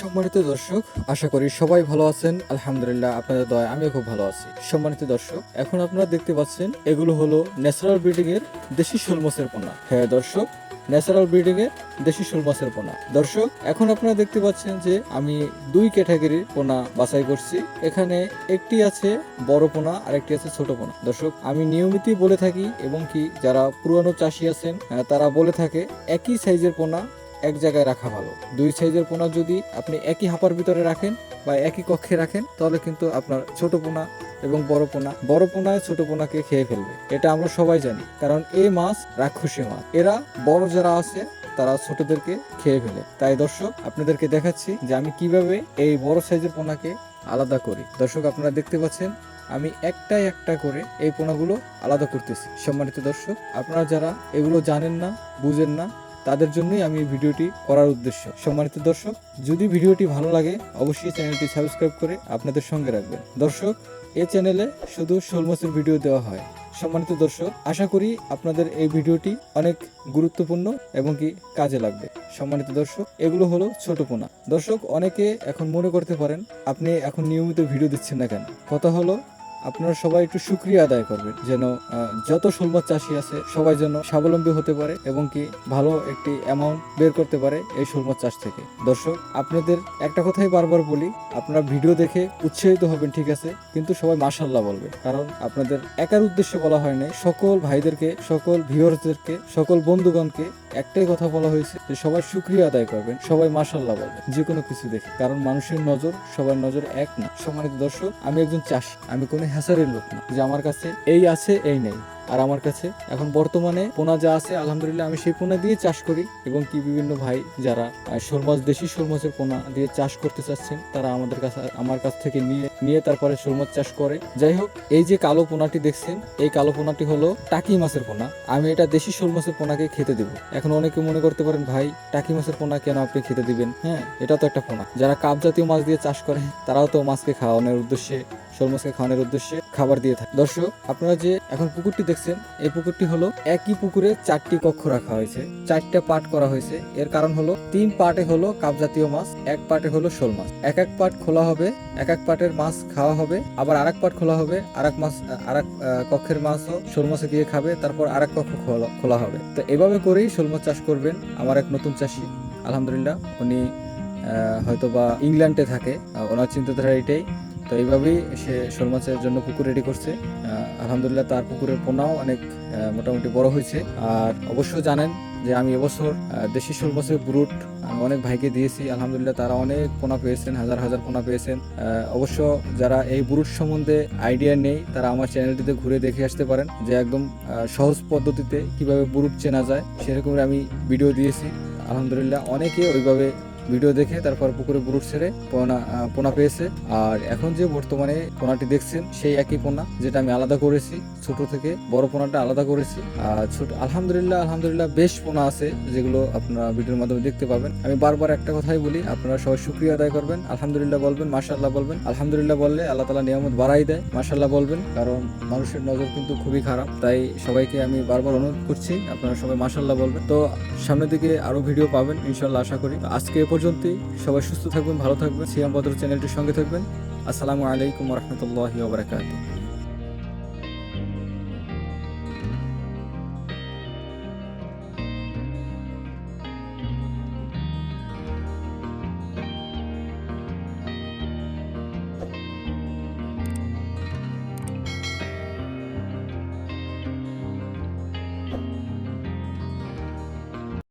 সম্মানিত দর্শক, আশা করি সবাই ভালো আছেন। আলহামদুলিল্লাহ আপনাদের দয়া আমিও খুব ভালো আছি। সম্মানিত দর্শক, এখন আপনারা দেখতে পাচ্ছেন, এগুলো হলো ন্যাচারাল ব্রিডিং এর দেশি শোল মাছের পোনা। হ্যাঁ দর্শক, ন্যাচারাল ব্রিডিং এর দেশি শোল মাছের পোনা। দর্শক, এখন আপনারা দেখতে পাচ্ছেন যে আমি দুই ক্যাটাগরির পোনা বাছাই করছি। এখানে একটি আছে বড় পোনা আর একটি আছে ছোট পোনা। দর্শক, আমি নিয়মিতই বলে থাকি, এবং কি যারা পুরানো চাষি আছেন তারা বলে থাকে, একই সাইজের পোনা এক জায়গায় রাখা ভালো। দুই সাইজের পোনা যদি আপনি একই হাঁপার ভিতরে রাখেন বা একই কক্ষে রাখেন, তাহলে কিন্তু আপনার ছোট পোনা এবং বড় পোনা, বড় পোনায় ছোট পোনাকে খেয়ে ফেলবে। এটা আমরা সবাই জানি, কারণ এই মাছ রাক্ষসী মাছ। এরা বড় যারা আছে, তারা ছোটদেরকে খেয়ে ফেলে। তাই দর্শক, আপনাদেরকে দেখাচ্ছি যে আমি কীভাবে এই বড় সাইজের পোনাকে আলাদা করি। দর্শক, আপনারা দেখতে পাচ্ছেন, আমি একটা একটা করে এই পোনাগুলো আলাদা করতেছি। সম্মানিত দর্শক, আপনারা যারা এগুলো জানেন না, বুঝেন না তাদের জন্যই আমি এই ভিডিওটি করার উদ্দেশ্য। সম্মানিত দর্শক, যদি ভিডিওটি ভালো লাগে, অবশ্যই চ্যানেলটি সাবস্ক্রাইব করে আপনাদের সঙ্গে রাখবেন। দর্শক, এ চ্যানেলে শুধু শোল মাছের ভিডিও দেওয়া হয়। সম্মানিত দর্শক, আশা করি আপনাদের এই ভিডিওটি অনেক গুরুত্বপূর্ণ এবং কি কাজে লাগবে। সম্মানিত দর্শক, এগুলো হলো ছোট পোনা। দর্শক, অনেকে এখন মনে করতে পারেন, আপনি এখন নিয়মিত ভিডিও দিচ্ছেন না কেন? কথা হলো আপনারা সবাই একটু সুক্রিয়া আদায় করবেন যেন যত মাছ চাষি আছে, সবাই যেন স্বাবলম্বী হতে পারে এবং কি ভালো একটি অ্যামাউন্ট বের করতে পারে এই মাছ চাষ থেকে। দর্শক, আপনাদের একটা কথাই বারবার বলি, আপনারা ভিডিও দেখে উৎসাহিত হবেন, ঠিক আছে? কিন্তু সবাই মাশাল্লাহ বলবে। কারণ আপনাদের একার উদ্দেশ্যে বলা হয় নাই, সকল ভাইদেরকে, সকল ভিউয়ার্সদেরকে সকল বন্ধুগণকে একটাই কথা বলা হয়েছে যে সবাই সুক্রিয়া আদায় করবেন, সবাই মাসাল্লাহ বলবেন, যে কোনো কিছু দেখে। কারণ মানুষের নজর, সবার নজর এক না। সম্মানিত দর্শক, আমি একজন চাষি, আমি কোনো হ্যাসারের লোক না যে আমার কাছে এই আছে, এই নেই। আর আমার কাছে। এখন বর্তমানে পোনা যা আছে, আলহামদুলিল্লাহ আমি সেই পোনা দিয়ে চাষ করি এবং কি বিভিন্ন ভাই যারা শোল দেশি শোল পোনা দিয়ে চাষ করতে চাচ্ছেন, তারা আমাদের কাছে, আমার কাছ থেকে নিয়ে নিয়ে তারপরে শোল চাষ করে। যাই হোক, এই যে কালো পোনাটি দেখছেন, এই কালো পোনাটি হলো টাকি মাছের পোনা। আমি এটা দেশি শোল পোনাকে খেতে দেবো। এখন অনেকে মনে করতে পারেন, ভাই, টাকি মাছের পোনা কেন আপনি খেতে দিবেন? হ্যাঁ এটা তো একটা পোনা। যারা কাপ জাতীয় মাছ দিয়ে চাষ করে, তারাও তো মাছকে খাওয়ানোর উদ্দেশ্যে শোল মাছকে খাওয়ানোর উদ্দেশ্যে খাবার দিয়ে থাকে। দর্শক আপনারা যে এখন পুকুরটি দেখছেন এই পুকুরটি হলো একই পুকুরে চারটি কক্ষ রাখা হয়েছে। চারটা পার্ট করা হয়েছে। এর কারণ হলো তিন পার্টে হলো কাপ জাতীয় মাছ এক পার্টে হলো শোল মাছ এক এক পার্ট খোলা হবে এক এক পার্টের মাছ খাওয়া হবে আবার আরেক পার্ট খোলা হবে আরেক মাছ আরেক আহ, কক্ষের মাছও শোল মাছে দিয়ে খাবে তারপর আরেক কক্ষ খোলা- হবে। তো এভাবে করেই শোল মাছ চাষ করবেন আমার এক নতুন চাষি। আলহামদুলিল্লাহ উনি হয়তো বা ইংল্যান্ডে থাকে ওনার চিন্তাধারা এটাই তো এইভাবেই সে শোল মাছের জন্য পুকুর রেডি করছে। আলহামদুলিল্লাহ তার পুকুরের পোনাও অনেক মোটামুটি বড় হয়েছে। আর অবশ্য জানেন যে আমি এবছর দেশি শোল মাছের ব্রুট আমি অনেক ভাইকে দিয়েছি। আলহামদুলিল্লাহ তারা অনেক পোনা পেয়েছেন, হাজার হাজার পোনা পেয়েছেন। অবশ্য যারা এই ব্রুট সম্বন্ধে আইডিয়া নেই, তারা আমার চ্যানেলটিতে ঘুরে দেখে আসতে পারেন যে একদম সহজ পদ্ধতিতে কীভাবে ব্রুট চেনা যায়। সেরকমের আমি ভিডিও দিয়েছি। আলহামদুলিল্লাহ অনেকে ওইভাবে ভিডিও দেখে তারপর পুকুরে বুরুট ছেড়ে পোনা পোনা পেয়েছে। আর এখন যে বর্তমানে পোনাটি দেখছেন, সেই একই পোনা যেটা আমি আলাদা করেছি, ছোট থেকে বড় পোনাটা আলাদা করেছি। আর ছোট, আলহামদুলিল্লাহ আলহামদুলিল্লাহ বেশ পোনা আছে, যেগুলো আপনারা ভিডিওর মাধ্যমে দেখতে পাবেন। আমি বারবার একটা কথাই বলি, আপনারা সবাই শুক্রিয়া আদায় করবেন। আলহামদুলিল্লাহ বলবেন মাশাল্লাহ বলবেন। আলহামদুলিল্লাহ বললে আল্লাহ তালা নিয়ামত বাড়াই দেয় মাশাল্লাহ বলবেন। কারণ মানুষের নজর কিন্তু খুবই খারাপ। তাই সবাইকে আমি বারবার অনুরোধ করছি, আপনারা সবাই মাশাল্লাহ বলবেন। তো সামনের দিকে আরও ভিডিও পাবেন ইনশাল্লাহ আশা করি। আজকে পর্যন্তই। সবাই সুস্থ থাকবেন, ভালো থাকবেন। সিয়াম বদর চ্যানেলটির সঙ্গে থাকবেন। আসসালামু আলাইকুম রহমতুল্লাহ ওবরাকাতুহ